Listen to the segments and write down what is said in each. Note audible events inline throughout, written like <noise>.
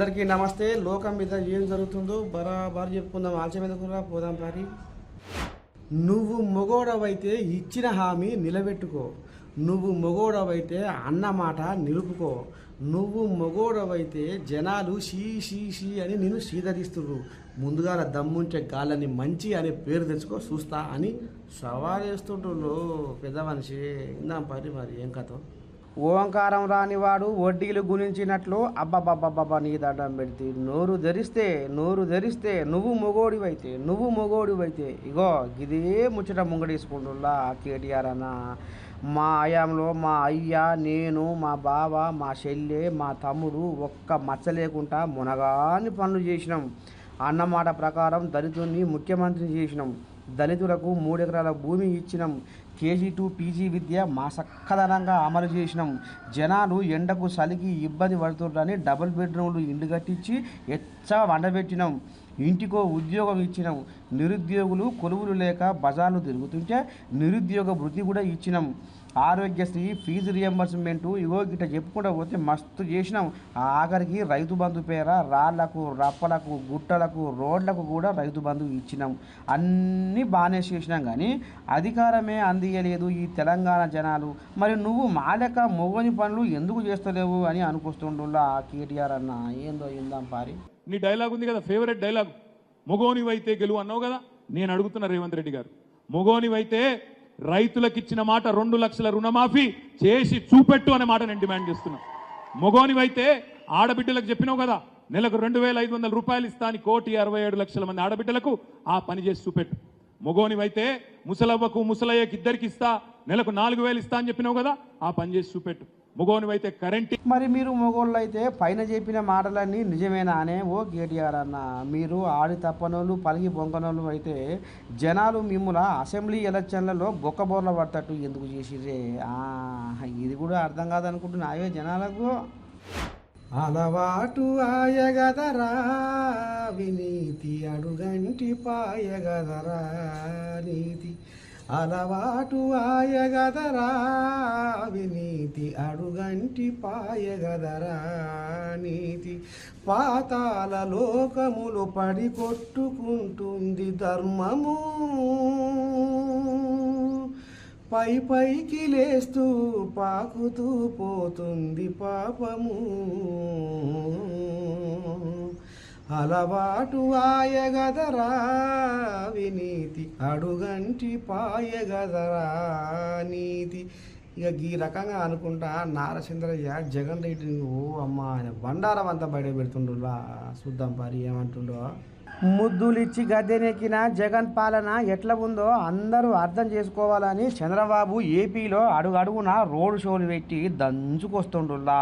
అందరికీ నమస్తే. లోకం మీద ఏం జరుగుతుందో బరాబర్ చెప్పుకుందాం. ఆలస్యం కూడా పోదాం పారి నువ్వు మొగోడవైతే ఇచ్చిన హామీ నిలబెట్టుకో. నువ్వు మొగోడవైతే అన్నమాట నిలుపుకో. నువ్వు మొగోడవైతే జనాలు షీ షీ షీ అని నేను సీదరిస్తుర్రు ముందుగా దమ్ముంచే గాలని మంచి అనే పేరు తెచ్చుకో చూస్తా అని సవాలేస్తుండ్రు పెద్ద మనిషి. ఇందాం పరి మరి ఏం కథ? ఓంకారం రానివాడు వడ్డీలు గుణించినట్లు అబ్బబ్బబ్బబ్బబ్బ నీ దండం పెడితే నోరు ధరిస్తే నోరు ధరిస్తే నువ్వు మొగోడివైతే నువ్వు మొగోడివైతే. ఇగో ఇదే ముచ్చట ముంగడేసుకుంటుల్లా కేటీఆర్ అన్న. మా ఆయాంలో మా అయ్య నేను మా బావ మా చెల్లె మా తమ్ముడు ఒక్క మచ్చ లేకుండా మునగాని పనులు చేసినాం. అన్నమాట ప్రకారం దళితుల్ని ముఖ్యమంత్రిని చేసినాం. దళితులకు మూడెకరాల భూమి ఇచ్చినాం. కేజీ టు పీజీ విద్య మా సక్కదనంగా అమలు చేసినాం. జనాలు ఎండకు చలికి ఇబ్బంది పడుతుండని డబుల్ బెడ్రూమ్లు ఇండ్లు కట్టించి ఎచ్చ వండబెట్టినాం. ఇంటికో ఉద్యోగం ఇచ్చినాం. నిరుద్యోగులు కొలువులు లేక బజార్లు తిరుగుతుంటే నిరుద్యోగ వృత్తి కూడా ఇచ్చినాం. ఆరోగ్యశ్రీ ఫీజు రియంబర్స్మెంట్ ఇగో గిట్ట చెప్పుకుంటూ పోతే మస్తు చేసినాం. ఆఖరికి రైతు బంధు పేర రాళ్ళకు రప్పలకు గుట్టలకు రోడ్లకు కూడా రైతు బంధు ఇచ్చినాం. అన్నీ బాగానే చేసినాం కానీ అధికారమే అందియలేదు ఈ తెలంగాణ జనాలు. మరి నువ్వు మాలక మొగని పనులు ఎందుకు చేస్తలేవు అని అనుకొస్తుండులా కేటీఆర్ అన్న? ఏందో ఏందాం పారి. నీ డైలాగ్ ఉంది కదా ఫేవరెట్ డైలాగ్. మొగోనివైతే గెలువు అన్నావు కదా? నేను అడుగుతున్నా రేవంత్ రెడ్డి గారు. మొగోనివైతే రైతులకు ఇచ్చిన మాట రెండు లక్షల రుణమాఫీ చేసి చూపెట్టు అనే మాట నేను డిమాండ్ చేస్తున్నా. మొగోనివైతే ఆడబిడ్డలకు చెప్పినావు కదా నెలకు రెండు వేల ఐదు వందల రూపాయలు ఇస్తా అని కోటి అరవై ఏడు లక్షల మంది ఆడబిడ్డలకు ఆ పని చేసి చూపెట్టు. మొగోనివైతే ముసలవ్వకు ముసలయ్యకి ఇద్దరికి ఇస్తా నెలకు నాలుగు వేలు ఇస్తా అని చెప్పినావు కదా ఆ పని చేసి చూపెట్టు. మగోనివైతే కరెంట్ మరి మీరు మొగోళ్ళు అయితే పైన చెప్పిన మాటలన్నీ నిజమేనా అనే ఓ కేటీఆర్ అన్న. మీరు ఆడి తప్పనోళ్ళు పలికి బొంకనోళ్ళు అయితే జనాలు మిమ్మల్ని అసెంబ్లీ ఎలక్షన్లలో బొక్కబోర్ల పడతట్టు ఎందుకు చేసిర్రే? ఇది కూడా అర్థం కాదనుకుంటున్నా. అవే జనాలకు అలవాటు ఆయగదరా వినీతి అడుగంటి పాయగదరా నీతి అలవాటు ఆయగదరా వినీతి అడుగంటి పాయగదరా నీతి. పాతాల లోకములు పడి కొట్టుకుంటుంది ధర్మము. పై పైకి లేస్తూ పాకుతూ పోతుంది పాపము. అలవాటు ఆయగదరా వినీతి అడుగంటి పాయగదరా నీతి. ఇక ఈ రకంగా అనుకుంటా నారచంద్రయ్య జగన్ రెడ్డిని ఓ అమ్మ ఆయన బండారం అంతా బయట పెడుతుండులా చూద్దాం పరి ఏమంటుండో. ముద్దులిచ్చి గద్దెనెక్కిన జగన్ పాలన ఎట్లా ఉందో అందరూ అర్థం చేసుకోవాలని చంద్రబాబు ఏపీలో అడుగడుగున రోడ్ షోలు పెట్టి దంచుకొస్తుండ్రులా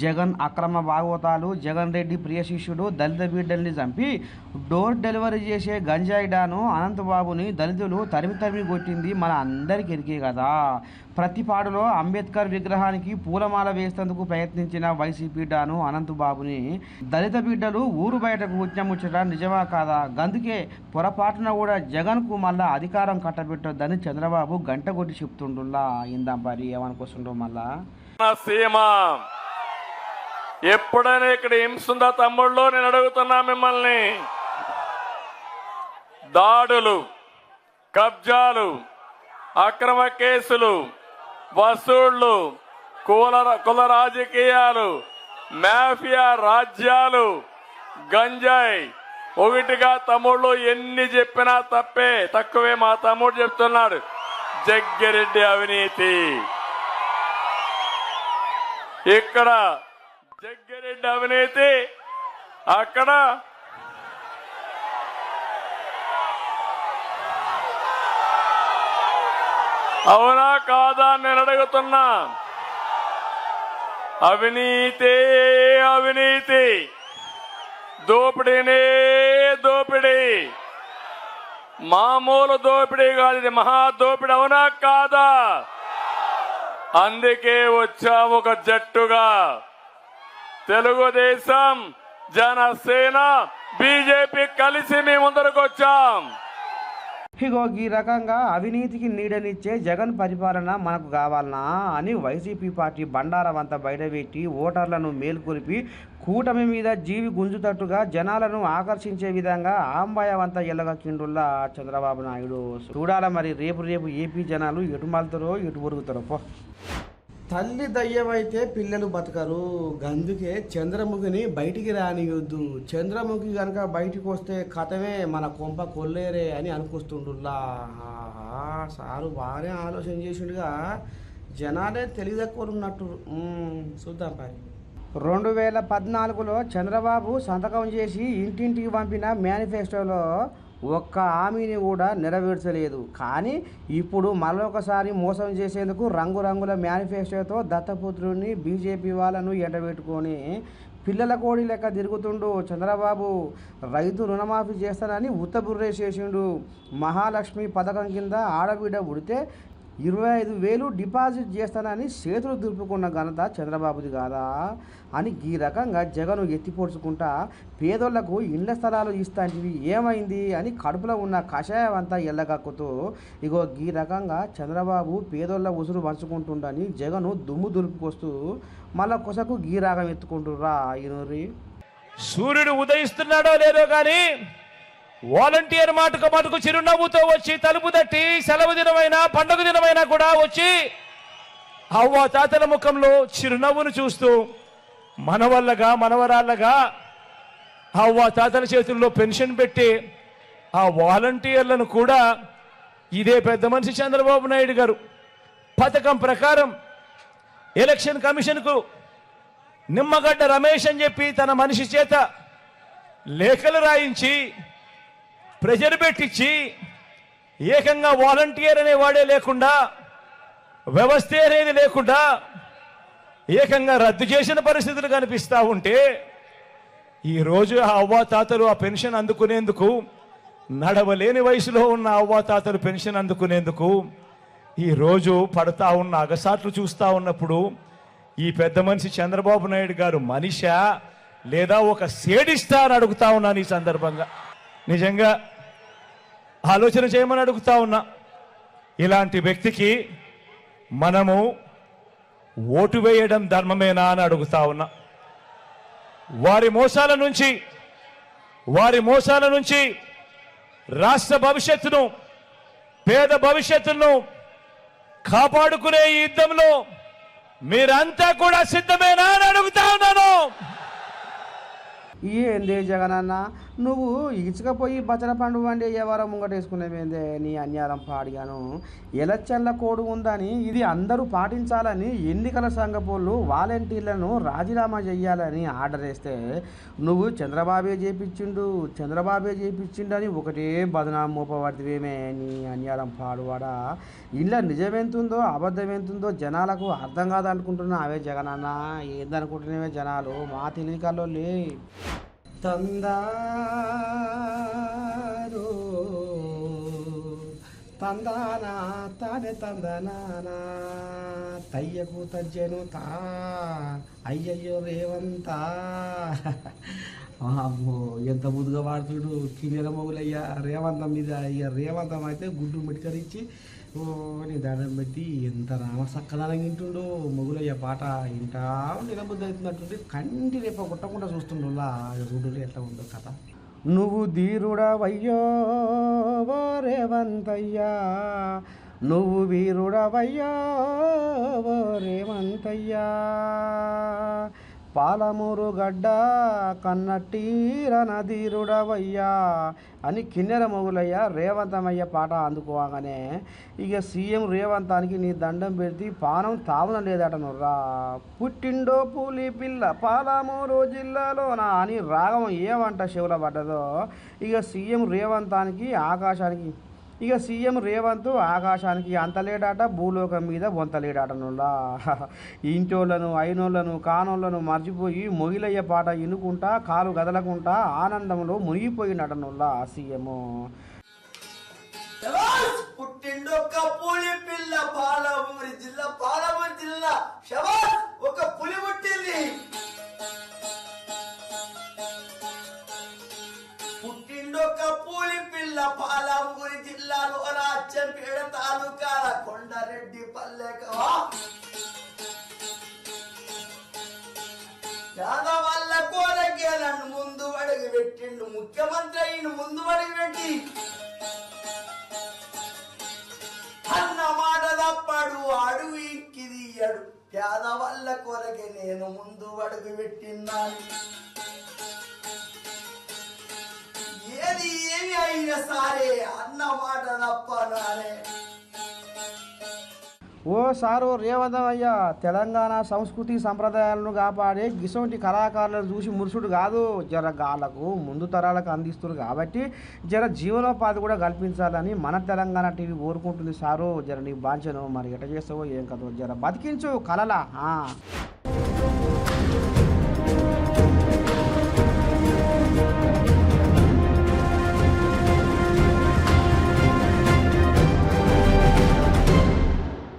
జగన్ అక్రమ భాగవతాలు జగన్ రెడ్డి ప్రియ శిష్యుడు దళిత బిడ్డల్ని చంపి డోర్ డెలివరీ చేసే గంజాయిడాను అనంతబాబుని దళితులు తరిమి తరిమి కొట్టింది మన అందరికీ ఎరికే కదా. ప్రతిపాడులో అంబేద్కర్ విగ్రహానికి పూలమాల వేసేందుకు ప్రయత్నించిన వైసీపీ డాను అనంతబాబుని దళిత బిడ్డలు ఊరు బయటకు ఉద్యమించడం నిజమా కాదా? గందుకే పొరపాటున కూడా జగన్కు మళ్ళా అధికారం కట్టబెట్టొద్దని చంద్రబాబు గంట కొట్టి చెప్తుండుల్లా. ఇందా మరి ఏమనుకొస్తుండో మళ్ళా? నా సీమ ఎప్పుడైనా ఇక్కడ హింసుందా తమ్ముళ్ళు నేను అడుగుతున్నా మిమ్మల్ని. దాడులు కబ్జాలు అక్రమ కేసులు వసూళ్ళు కుల కుల రాజకీయాలు మాఫియా రాజ్యాలు గంజాయి ఒకటిగా తమ్ముళ్ళు ఎన్ని చెప్పినా తప్పే. తక్కువే మా తమ్ముడు చెప్తున్నాడు. జగ్గిరెడ్డి అవినీతి. ఇక్కడ జగ్గిరెడ్డి అవినీతి. అక్కడ అవునా కాదా నేను అడుగుతున్నా. అవినీతి అవినీతి. దోపిడీనే దోపిడీ. మామూలు దోపిడీ కాదు ఇది మహా దోపిడీ అవునా కాదా? అందుకే వచ్చాము ఒక జట్టుగా. తెలుగుదేశం జనసేన బీజేపీ కలిసి మీ ముందరకు వచ్చాం. ఇగో ఈ రకంగా అవినీతికి నీడనిచ్చే జగన్ పరిపాలన మనకు కావాలనా అని వైసీపీ పార్టీ బండారం అంతా బయటపెట్టి ఓటర్లను మేల్కొలిపి కూటమి మీద జీవి గుంజుతట్టుగా జనాలను ఆకర్షించే విధంగా ఆంబాయవంత ఎల్లగ కిండుల్లా చంద్రబాబు నాయుడు. చూడాల మరి రేపు రేపు ఏపీ జనాలు ఎటు మాలుతారో ఎటు పొరుగుతారో పో. తల్లి దయ్యమైతే పిల్లలు బతకరు. అందుకే చంద్రముఖిని బయటికి రానియొద్దు. చంద్రముఖి కనుక బయటికి వస్తే కథమే మన కొంప కొల్లేరే అని అనుకొస్తుండుల్లా. సారు బాగానే ఆలోచన చేసిండుగా. జనాలే తెలివితక్కువలు ఉన్నట్టు చూద్దాం పై రెండు వేల పద్నాలుగులో చంద్రబాబు సంతకం చేసి ఇంటింటికి పంపిన మేనిఫెస్టోలో ఒక్క హామీని కూడా నెరవేర్చలేదు. కానీ ఇప్పుడు మరొకసారి మోసం చేసేందుకు రంగురంగుల మేనిఫెస్టోతో దత్తపుత్రుడిని బీజేపీ వాళ్ళను ఎండబెట్టుకొని పిల్లల కోడి లెక్క తిరుగుతుండు చంద్రబాబు. రైతు రుణమాఫీ చేస్తానని ఉత్తబుర్రేసేసిండు మహాలక్ష్మి పథకం కింద ఆడబిడ్డ ఉడితే ఇరవై ఐదు వేలు డిపాజిట్ చేస్తానని చేతులు దులుపుకున్న ఘనత చంద్రబాబుది కాదా? అని ఈ రకంగా జగను ఎత్తిపోడ్చుకుంటా పేదోళ్ళకు ఇండ్ల స్థలాలు ఇస్తాంటివి ఏమైంది? అని కడుపులో ఉన్న కషాయం అంతా ఎల్లగక్కుతూ ఇగో ఈ రకంగా చంద్రబాబు పేదోళ్ళ ఉసురు పంచుకుంటుండని జగను దుమ్ము దులుపుకొస్తూ మళ్ళా కొసకు గీ రాగం ఎత్తుకుంటుర్రా ఈనూరి సూర్యుడు ఉదయిస్తున్నాడో లేదో కానీ వాలంటీర్ మాటకు మటుకు చిరునవ్వుతో వచ్చి తలుపు తట్టి సెలవు దినమైనా పండుగ దినమైనా కూడా వచ్చి అవ్వ తాతల ముఖంలో చిరునవ్వును చూస్తూ మనవల్లగా మనవరాళ్ళగా అవ్వ తాతల చేతుల్లో పెన్షన్ పెట్టి ఆ వాలంటీర్లను కూడా ఇదే పెద్ద మనిషి చంద్రబాబు నాయుడు గారు పథకం ప్రకారం ఎలక్షన్ కమిషన్కు నిమ్మగడ్డ రమేష్ అని చెప్పి తన మనిషి చేత లేఖలు రాయించి ప్రెజర్ పెట్టించి ఏకంగా వాలంటీర్ అనేవాడే లేకుండా వ్యవస్థ అనేది లేకుండా ఏకంగా రద్దు చేసిన పరిస్థితులు కనిపిస్తా ఉంటే ఈరోజు ఆ అవ్వాతాతలు ఆ పెన్షన్ అందుకునేందుకు నడవలేని వయసులో ఉన్న అవ్వాతాతలు పెన్షన్ అందుకునేందుకు ఈరోజు పడతా ఉన్న అగసాట్లు చూస్తూ ఉన్నప్పుడు ఈ పెద్ద మనిషి చంద్రబాబు నాయుడు గారు మనిషా లేదా ఒక సేడిస్తా అని అడుగుతా ఉన్నాను ఈ సందర్భంగా? నిజంగా ఆలోచన చేయమని అడుగుతా ఉన్నా. ఇలాంటి వ్యక్తికి మనము ఓటు వేయడం ధర్మమేనా అని అడుగుతా ఉన్నా. వారి మోసాల నుంచి వారి మోసాల నుంచి రాష్ట్ర భవిష్యత్తును పేద భవిష్యత్తును కాపాడుకునే ఈ యుద్ధంలో మీరంతా కూడా సిద్ధమేనా అని అడుగుతా ఉన్నాను. ఏంది జగనన్న. నువ్వు ఇసుకపోయి బచ్చల పండు వండి ఎవరో ముంగటేసుకునేవేందే నీ అన్యారం పాడిగాను. ఎలక్షన్ల కోడ్ ఉందని ఇది అందరూ పాటించాలని ఎన్నికల సంఘపోళ్ళు వాలంటీర్లను రాజీనామా చేయాలని ఆర్డర్ వేస్తే నువ్వు చంద్రబాబే చేపించిండు చంద్రబాబే చేపించిండని ఒకటే బదనాం మోపబడితేవేమే నీ అన్యారం పాడువాడా? ఇలా నిజమెంతుందో అబద్ధం ఎంతుందో జనాలకు అర్థం కాదనుకుంటున్నా అవే జగనన్న. ఏందనుకుంటున్నావే జనాలు? మా తెలివికల్లో లే తందారు. తందానా తానే తందనానా తయ్యకు తజ్జను తా అయ్యయ్యో రేవంతా. ఎంత ముదుగా వాడుతుడు. కిన్నెర మొగులయ్యా రేవంతం మీద ఇక రేవంతం అయితే గుడ్డు మిట్కరించి ఓ నీ దండం పెట్టి ఎంత రామ సక్కదనం వింటుండు మొగులయ్య పాట ఇంటా నిలబుద్ధి అవుతున్నట్టుండి కంటి రేప కొట్టకుండా చూస్తుండులా. చూడు ఎట్లా ఉందో కథ. నువ్వు ధీరుడవయ్యో రేవంతయ్యా. నువ్వు వీరుడవయ్యో రేవంతయ్యా. పాలమూరు గడ్డ కన్నట్టీర నదీరుడవయ్యా అని కిన్నెర మొగులయ్య రేవంతమయ్య పాట అందుకోగానే ఇక సీఎం రేవంతానికి నీ దండం పెడితే పానం తావున లేదట నుర్రా. పుట్టిండో పూలి పిల్ల పాలమూరు జిల్లాలోన అని రాగం ఏమంట శివుల పడ్డదో ఇక సీఎం రేవంతానికి ఆకాశానికి ఇక సీఎం రేవంత్ ఆకాశానికి అంతలేడాట భూలోకం మీద బొంతలేడాట నుల్లా <laughs> ఇంటోళ్ళను అయినోళ్ళను కానోళ్ళను మర్చిపోయి మొగిలయ్య పాట ఇనుకుంటా కాలు కదలకుండా ఆనందంలో మునిగిపోయినట నుల్లా సీఎం. పుట్టిండు ఒక పులి పిల్ల పాలమూరి జిల్లా పాలమూరి జిల్లా. ఒక పులి పుట్టింది. పుట్టిండు ఒక పులి జిల్లా పాలమూరి జిల్లాలో రాజ్యంపేట తాలూకాల కొండరెడ్డి పల్లెకవా పేదవాళ్ళ కోరకేలను ముందు అడుగు పెట్టిండు ముఖ్యమంత్రి అయిన ముందు అడుగు పెట్టి. అన్న మాట తప్పాడు అడుగు ఇక్కిదియ్యడు పేదవాళ్ళ కొరకే నేను ముందు అడుగు పెట్టిన్నాను. ఏది ఏమి అయినా సరే అన్న మాట తప్పనానే ఓ సారు రేవంతమయ్య తెలంగాణ సంస్కృతి సంప్రదాయాలను కాపాడే గిసొంటి కళాకారులను చూసి మురుసుడు కాదు. జర గాలకు ముందు తరాలకు అందిస్తున్నారు కాబట్టి జర జీవనోపాధి కూడా కల్పించాలని మన తెలంగాణ టీవీ కోరుకుంటుంది సారు. జర నీ బాంచను మరి ఎట చేస్తావో ఏం కదో జర బతికించు కలలా